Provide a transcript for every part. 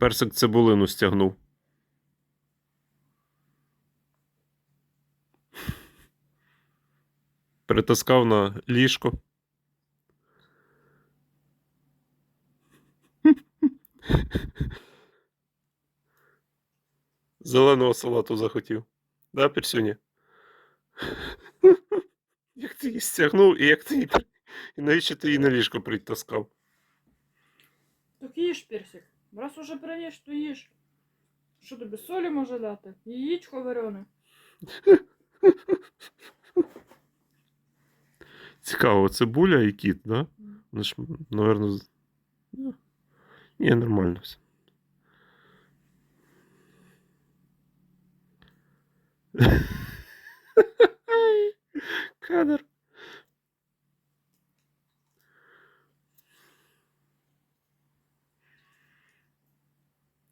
Персик цибулину стягнув. Притаскав на ліжко. Зеленого салату захотів. Да, Персюня? Як ти її стягнув і як ти її... І навіщо ти її на ліжко притаскав? Так їж персик. Раз уже приніс, то їж. Що тобі солі може дати? Яєчко варене. Цікаво, цибуля і кіт, да? Ну ж, ну, ні, нормально все. Кадр.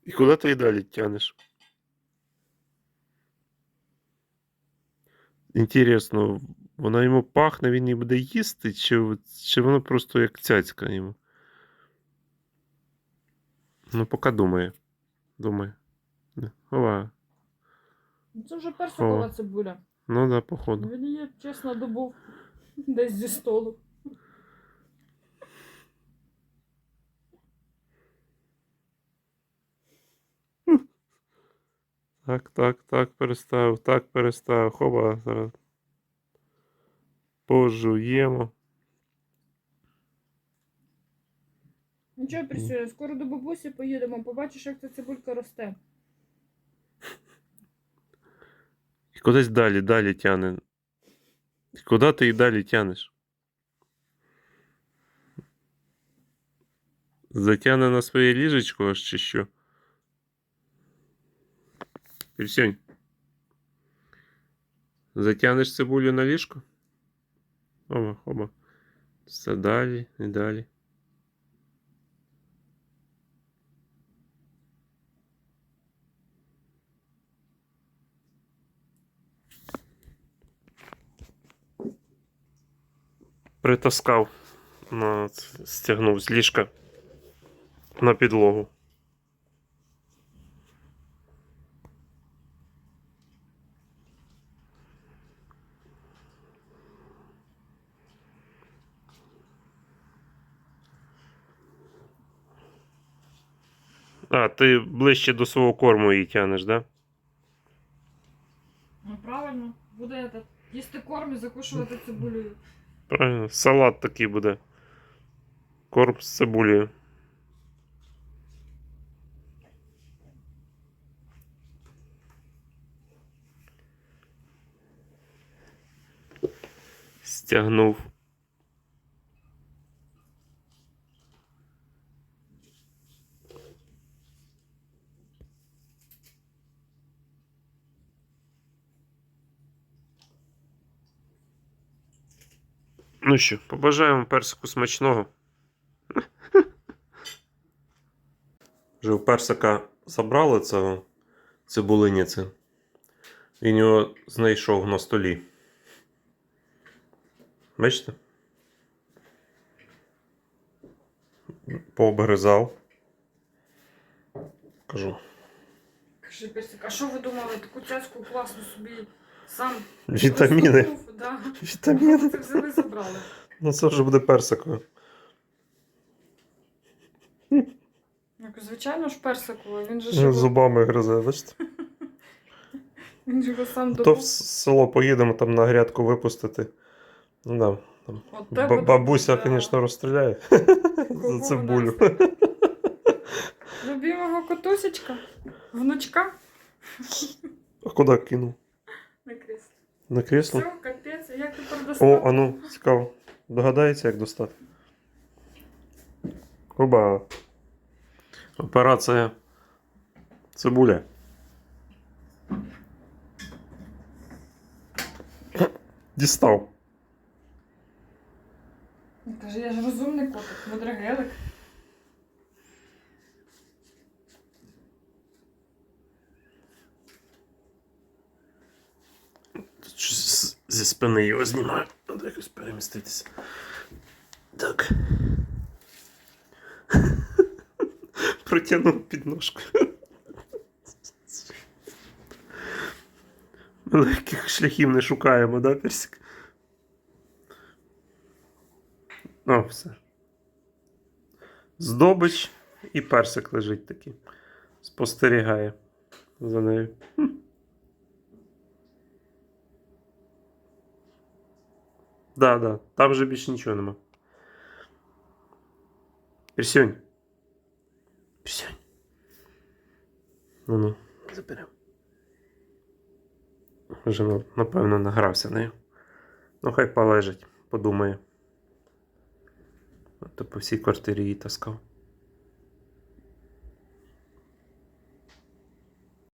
І куди ти і далі тянеш? Інтересно, вона йому пахне, він її буде їсти, чи, чи воно просто як цяцька йому? Ну, поки думає. Думає. Не. Ова. Ну, Це вже персикова О. цибуля. Ну да, походу. Він її, чесно, добув десь зі столу. Так, так, так, перестав, так, перестав. Хоба, зараз. Пожуємо. Нічого, Присюля, скоро до бабусі поїдемо, побачиш, як ця цибулька росте. І кудись далі, далі тяне. І Куди ти і далі тянеш? Затягне на своє ліжечко аж чи що? Пірсюнь. Затягнеш цибулю на ліжко? Оба, оба. Все далі і далі. Притаскав, на, стягнув з ліжка на підлогу. А, ти ближче до свого корму її тянеш, да? Ну правильно, буде этот, їсти корм і закушувати цибулею. Правильно, салат такий буде. Корм з цибулею. Стягнув. Ну що, побажаємо персику смачного. Вже у персика забрали цього цибулиніці. Він його знайшов на столі. Бачите? Пообгризав. Кажу. Кажи, персик, а що ви думали, таку цяцьку класну собі сам Вітаміни. Да. Вітаміни. Це взяли забрали. Ну це вже буде персикою. Як, звичайно ж персику, він же ж його, Зубами гризе, бачите? він же його сам То в добув. село поїдемо там на грядку випустити. Ну да. Там. От Ба- Бабуся, да. звісно, розстріляє Кого за цибулю. Любимого котусечка, внучка А куди кинув? На кресло? Все, капець, як тепер О, достати? а ну, цікаво. Догадається, як достати. Оба. Операція цибуля. Дістав. Каже, я ж розумний котик, мудрогелик. Зі спини його знімаю. Треба якось переміститися. Так. Протягнув підножку. Ми легких шляхів не шукаємо, да, Персик? О, все. Здобич і персик лежить такий. Спостерігає за нею. Да, да, там вже більше нічого нема. Персюнь. Персюнь. Ну ну, заберемо. Вже, напевно, награвся нею. Ну, хай полежить, подумає. А то по всій квартирі її таскав.